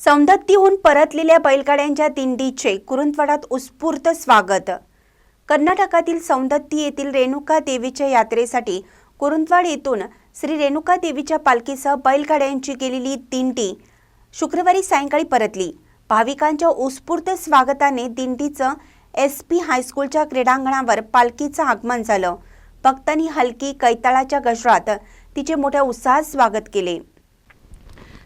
सौंदत्तीहून परतलेल्या बैलगाड्यांच्या दिंडीचे कुरुंदवाडात उत्स्फूर्त स्वागत. कर्नाटकातील सौंदत्ती येथील रेणुका देवीच्या यात्रेसाठी कुरुंदवाड येथून श्री रेणुका देवीच्या पालखीसह बैलगाड्यांची गेलेली दिंडी शुक्रवारी सायंकाळी परतली. भाविकांच्या उत्स्फूर्त स्वागताने दिंडीचं एस पी हायस्कूलच्या क्रीडांगणावर पालखीचं आगमन झालं. भक्तांनी हलकी कैताळाच्या गजरात तिचे मोठ्या उत्साहात स्वागत केले.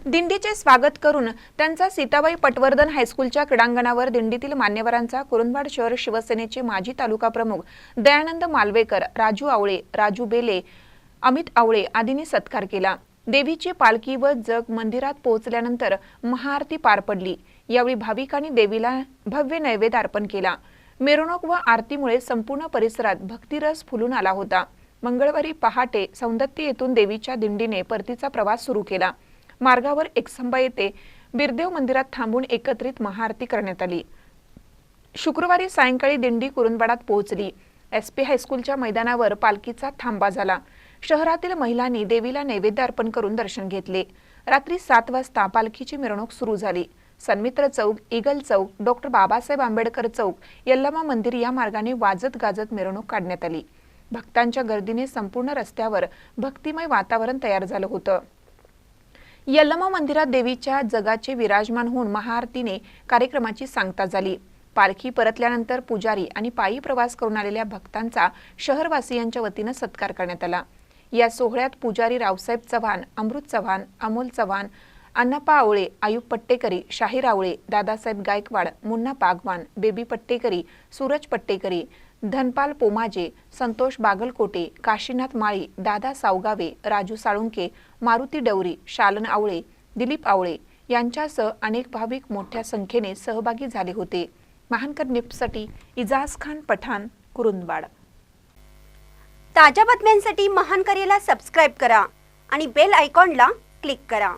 दिंडीचे स्वागत करून त्यांचा सीताबाई पटवर्धन हायस्कूलच्या क्रीडांगणावर दिंडीतील मान्यवरांचा कुरुंदवाड शहर शिवसेनेचे माजी तालुका प्रमुख दयानंद मालवेकर राजू आवळे राजू बेले अमित आवळे आदींनी सत्कार केला. देवीची पालखी व जग मंदिरात पोहोचल्यानंतर महाआरती पार पडली. यावेळी भाविकांनी देवीला भव्य नैवेद्य अर्पण केला. मिरवणूक व आरतीमुळे संपूर्ण परिसरात भक्तिरस फुलून आला होता. मंगळवारी पहाटे सौंदत्ती येथून देवीच्या दिंडीने परतीचा प्रवास सुरू केला. मार्गावर एकसंबा येथे बिरदेव मंदिरात थांबून एकत्रित महाआरती करण्यात आली. शुक्रवारी सायंकाळी दिंडी कुरुंदवाडात पोहोचली. एस पी हायस्कूलच्या मैदानावर पालखीचा थांबा झाला. शहरातील महिलांनी देवीला नैवेद्य अर्पण करून दर्शन घेतले. रात्री सात वाजता पालखीची मिरवणूक सुरू झाली. सन्मित्र चौक इगल चौक डॉक्टर बाबासाहेब आंबेडकर चौक यल्लमा मंदिर या मार्गाने वाजत गाजत मिरवणूक काढण्यात आली. भक्तांच्या गर्दीने संपूर्ण रस्त्यावर भक्तिमय वातावरण तयार झालं होतं. यल्लमा मंदिरात देवीच्या जगाचे विराजमान होऊन महाआरतीने कार्यक्रमाची सांगता झाली. पालखी परतल्यानंतर पुजारी आणि पायी प्रवास करून आलेल्या भक्तांचा शहरवासियांच्या वतीनं सत्कार करण्यात आला. या सोहळ्यात पुजारी रावसाहेब चव्हाण अमृत चव्हाण अमोल चव्हाण अण्णाप्पा आवळे आयुब पट्टेकरी शाहीर आवळे दादासाहेब गायकवाड मुन्ना पागवान बेबी पट्टेकरी सूरज पट्टेकरी धनपाल पोमाजे संतोष बागलकोटे काशीनाथ माळी दादा सावगावे राजू साळुंके मारुती डवरी शालन आवळे दिलीप आवळे यांच्यासह अनेक भाविक मोठ्या संख्येने सहभागी झाले होते. महानकर निपसाठी इजाज खान पठाण कुरुंदवाड. ताज्या बातम्यांसाठी महानकरेला सबस्क्राईब करा आणि बेल आयकॉनला क्लिक करा.